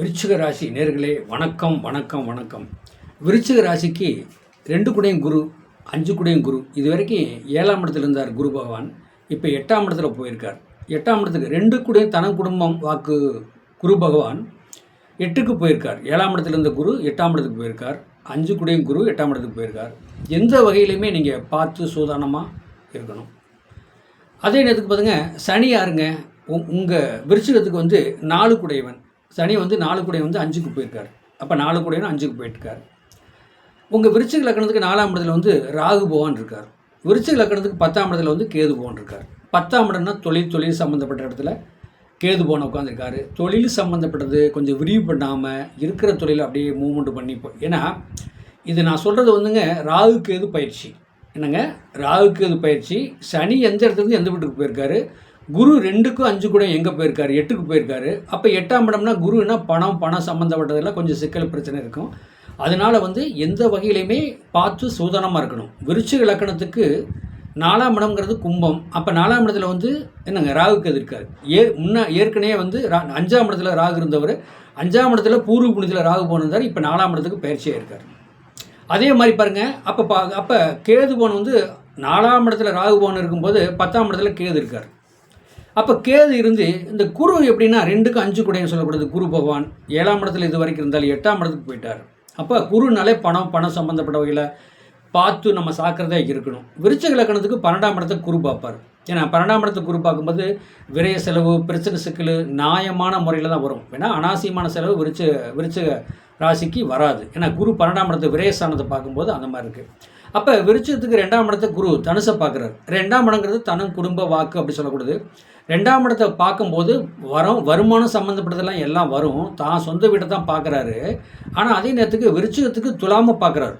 விருச்சிக ராசி நேர்களே வணக்கம் வணக்கம் வணக்கம். விருச்சிக ராசிக்கு ரெண்டு குடையும் குரு அஞ்சு குடையும் குரு. இது வரைக்கும் ஏழாம் இடத்துல இருந்தார் குரு பகவான். இப்போ எட்டாம் இடத்துல போயிருக்கார். எட்டாம் இடத்துக்கு ரெண்டு குடையும் தன குடும்பம் வாக்கு குரு பகவான். எட்டுக்கு போயிருக்கார். ஏழாம் இடத்துல இருந்த குரு எட்டாம் இடத்துக்கு போயிருக்கார். அஞ்சு குடையும் குரு எட்டாம் இடத்துக்கு போயிருக்கார். எந்த வகையிலையுமே நீங்கள் பார்த்து சூதானமாக இருக்கணும். அதே நேரத்துக்கு பார்த்துங்க சனி யாருங்க? உங்கள் விருச்சிகத்துக்கு வந்து நாலு குடையவன். சனி வந்து நாலு குடை வந்து அஞ்சுக்கு போயிருக்கார். அப்போ நாலு குடையவன் அஞ்சுக்கு போயிருக்கார் உங்கள் விருச்சிக லக்கணத்துக்கு நாலாம் இடத்துல வந்து ராகு பகவான் இருக்கார். விருச்சிக லக்கணத்துக்கு பத்தாம் இடத்துல வந்து கேது பகவான் இருக்கார். பத்தாம் இடம்னா தொழில் தொழில் சம்மந்தப்பட்ட இடத்துல கேது போன உட்காந்துருக்காரு தொழில் சம்மந்தப்பட்டது கொஞ்சம் விரிவு பண்ணாமல் இருக்கிற தொழில் அப்படியே மூவ்மெண்ட் பண்ணிப்போம் ஏன்னா இது நான் சொல்கிறது வந்துங்க ராகு கேது பயிற்சி. என்னங்க? ராகு கேது பயிற்சி. சனி எந்த இடத்துலேருந்து எந்த வீட்டுக்கு போயிருக்காரு? குரு ரெண்டுக்கும் அஞ்சு கூட எங்கே போயிருக்காரு? எட்டுக்கு போயிருக்காரு. அப்போ எட்டாம் இடம்னா குருன்னா பணம் பணம் சம்மந்தப்பட்டதெல்லாம் கொஞ்சம் சிக்கல் பிரச்சனை இருக்கும். அதனால் வந்து எந்த வகையிலையுமே பார்த்து சூதனமாக இருக்கணும். விருச்சிக இலக்கணத்துக்கு நாலாம் இடம்ங்கிறது கும்பம். அப்போ நாலாம் இடத்துல வந்து என்னங்க? ராகுக்கு அது இருக்காது ஏ முன்ன ஏற்கனவே வந்து ரா அஞ்சாம் இடத்துல ராகு இருந்தவர். அஞ்சாம் இடத்துல பூர்வ புனிதத்தில் ராகு போனிருந்தார் இப்போ நாலாம் இடத்துக்கு பயிற்சியாக இருக்கார். அதே மாதிரி பாருங்கள் அப்போ பா அப்போ கேது போன் வந்து நாலாம் இடத்துல ராகு போன் இருக்கும்போது பத்தாம் இடத்துல கேது இருக்கார். அப்போ கேது இருந்து இந்த குரு எப்படின்னா ரெண்டுக்கும் அஞ்சு கூடையும் சொல்லப்படுது? குரு பகவான் ஏழாம் இடத்துல இது வரைக்கும் இருந்தாலும் எட்டாம் இடத்துக்கு போயிட்டார். அப்போ குருனாலே பணம் பணம் சம்மந்தப்பட்ட வகையில் பார்த்து நம்ம சாக்கிறதா இருக்கணும். விருச்சக லக்கணத்துக்கு பன்னெண்டாம் இடத்தை குரு பார்ப்பார். ஏன்னா பன்னெண்டாம் இடத்தை குரு பார்க்கும்போது விரைய செலவு பிரச்சனை சிக்கல் நியாயமான முறையில் தான் வரும். ஏன்னா அனாவசியமான செலவு விருச்ச விருச்சக ராசிக்கு வராது. ஏன்னா குரு பன்னெண்டாம் இடத்து விரயஸ்தானத்தை பார்க்கும்போது அந்த மாதிரி இருக்குது அப்போ விருச்சத்துக்கு ரெண்டாம் இடத்த குரு தனுசை பார்க்குறாரு. ரெண்டாம் இடங்கிறது தனம் குடும்ப வாக்கு அப்படி சொல்லக்கூடாது. ரெண்டாம் இடத்தை பார்க்கும்போது வரும் வருமானம் சம்மந்தப்பட்டதெல்லாம் எல்லாம் வரும். தான் சொந்த வீட்டை தான் பார்க்குறாரு. ஆனால் அதே நேரத்துக்கு விருச்சகத்துக்கு துலாமல் பார்க்குறாரு.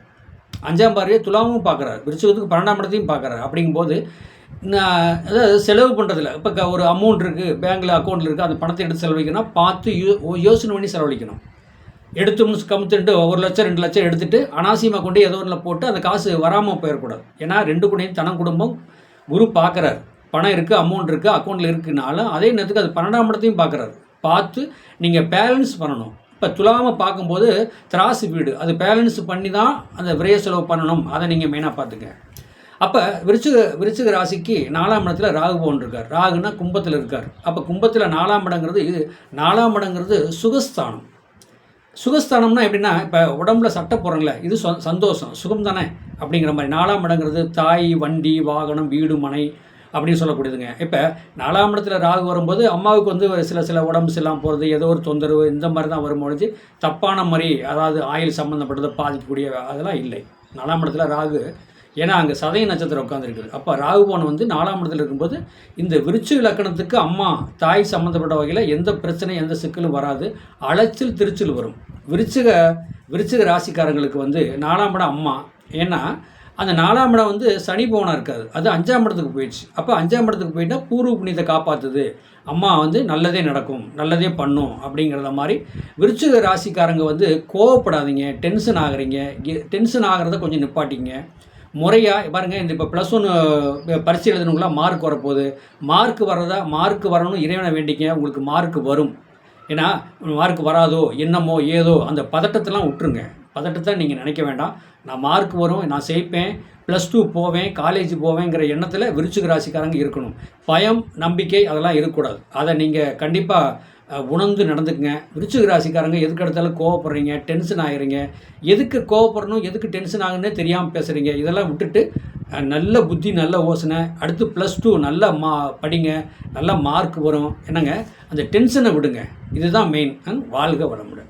அஞ்சாம் பாரியை துலாவும் பார்க்குறாரு. விருச்சகத்துக்கு பன்னெண்டாம் இடத்தையும் பார்க்குறாரு. அப்படிங்கும்போது அதாவது செலவு பண்ணுறதில்ல இப்போ ஒரு அமௌண்ட் இருக்குது பேங்கில் அக்கௌண்ட்டில் இருக்குது அந்த பணத்தை எடுத்து செலவழிக்கணும் பார்த்து யோ யோசனை பண்ணி செலவழிக்கணும். எடுத்து கமுத்துட்டு ஒரு லட்சம் ரெண்டு லட்சம் எடுத்துகிட்டு அனாசியமாக கொண்டு ஏதோ ஒன்றில் போட்டு அந்த காசு வராமல் போயிடக்கூடாது. ஏன்னா ரெண்டு குடையும் தனம் குடும்பம் குரு பார்க்குறாரு. பணம் இருக்குது அமௌண்ட் இருக்குது அக்கௌண்ட்டில் இருக்குனாலும் அதே நேரத்துக்கு அது பன்னெண்டாம் இடத்தையும் பார்க்குறாரு. பார்த்து நீங்கள் பேலன்ஸ் பண்ணணும். இப்போ துலாமல் பார்க்கும்போது திராசு வீடு அது பேலன்ஸ் பண்ணி தான் அந்த விரைய செலவு பண்ணணும். அதை நீங்கள் மெயினாக பார்த்துங்க. அப்போ விருச்சிக விருச்சிக ராசிக்கு நாலாம் இடத்துல ராகு போன்றிருக்கார் ராகுனா கும்பத்தில் இருக்கார். அப்போ கும்பத்தில் நாலாம் இடங்கிறது இது. நாலாம் இடங்கிறது சுகஸ்தானம். சுகஸ்தானம்னா எப்படின்னா இப்போ உடம்புல சட்டை போகிறோங்களே இது சந்தோஷம் சுகம் தானே? அப்படிங்கிற மாதிரி. நாலாம் இடங்கிறது தாய் வண்டி வாகனம் வீடு மனை அப்படின்னு சொல்லக்கூடியதுங்க. இப்போ நாலாம் இடத்துல ராகு வரும்போது அம்மாவுக்கு வந்து சில சில உடம்பு சரியில்லாமல் போகிறது ஏதோ ஒரு தொந்தரவு இந்த மாதிரி தான் வரும்பொழுது தப்பான மாதிரி அதாவது ஆயில் சம்மந்தப்பட்டதை பாதிக்கக்கூடிய அதெல்லாம் இல்லை. நாலாம் இடத்துல ராகு ஏன்னா அங்கே சதய நட்சத்திரம் உட்காந்துருக்குது அப்போ ராகுபவன் வந்து நாலாம் இடத்துல இருக்கும்போது இந்த விருச்சு இலக்கணத்துக்கு அம்மா தாய் சம்மந்தப்பட்ட வகையில் எந்த பிரச்சனையும் எந்த சிக்கலும் வராது. அலைச்சல் திருச்சல் வரும். விருச்சிக விருச்சிக ராசிக்காரங்களுக்கு வந்து நாலாம் இடம் அம்மா. ஏன்னா அந்த நாலாம் இடம் வந்து சனி பவனாக இருக்காது அது அஞ்சாம் இடத்துக்கு போயிடுச்சு. அப்போ அஞ்சாம் இடத்துக்கு போயிட்டால் பூர்வ புண்ணியத்தை காப்பாற்றுது அம்மா வந்து நல்லதே நடக்கும் நல்லதே பண்ணும் அப்படிங்கிறத மாதிரி விருச்சிக ராசிக்காரங்க வந்து கோவப்படாதீங்க டென்ஷன் ஆகுறீங்க டென்ஷன் ஆகிறத கொஞ்சம் நிப்பாட்டிங்க. முறையாக பாருங்கள் இந்த இப்போ ப்ளஸ் ஒன்று பரிசு எழுதணுங்களா மார்க் வரப்போகுது. மார்க் வர்றதா மார்க் வரணும் இறைவனை வேண்டிங்க உங்களுக்கு மார்க் வரும். ஏன்னா மார்க் வராதோ என்னமோ ஏதோ அந்த பதட்டத்தெல்லாம் விட்டுருங்க. பதட்டத்தை நீங்கள் நினைக்க வேண்டாம். நான் மார்க் வரும் நான் ஜெயிப்பேன் ப்ளஸ் டூ போவேன் காலேஜ் போவேங்கிற எண்ணத்தில் விருச்சிக ராசிக்காரங்க இருக்கணும். பயம் நம்பிக்கை அதெல்லாம் இருக்கக்கூடாது. அதை நீங்கள் கண்டிப்பாக உணர்ந்து நடந்துக்குங்க. விருச்சிக ராசிக்காரங்க எதுக்கு எடுத்தாலும் கோவப்படுறீங்க டென்ஷன் ஆகிறீங்க எதுக்கு கோவப்படணும் எதுக்கு டென்ஷன் ஆகுன்னு தெரியாமல் பேசுகிறீங்க இதெல்லாம் விட்டுட்டு நல்ல புத்தி நல்ல யோசனை. அடுத்து ப்ளஸ் டூ நல்ல மா படிங்க நல்ல மார்க் வரும். என்னங்க? அந்த டென்ஷனை விடுங்க. இதுதான் மெயின் வாழ்க வளமுடன்.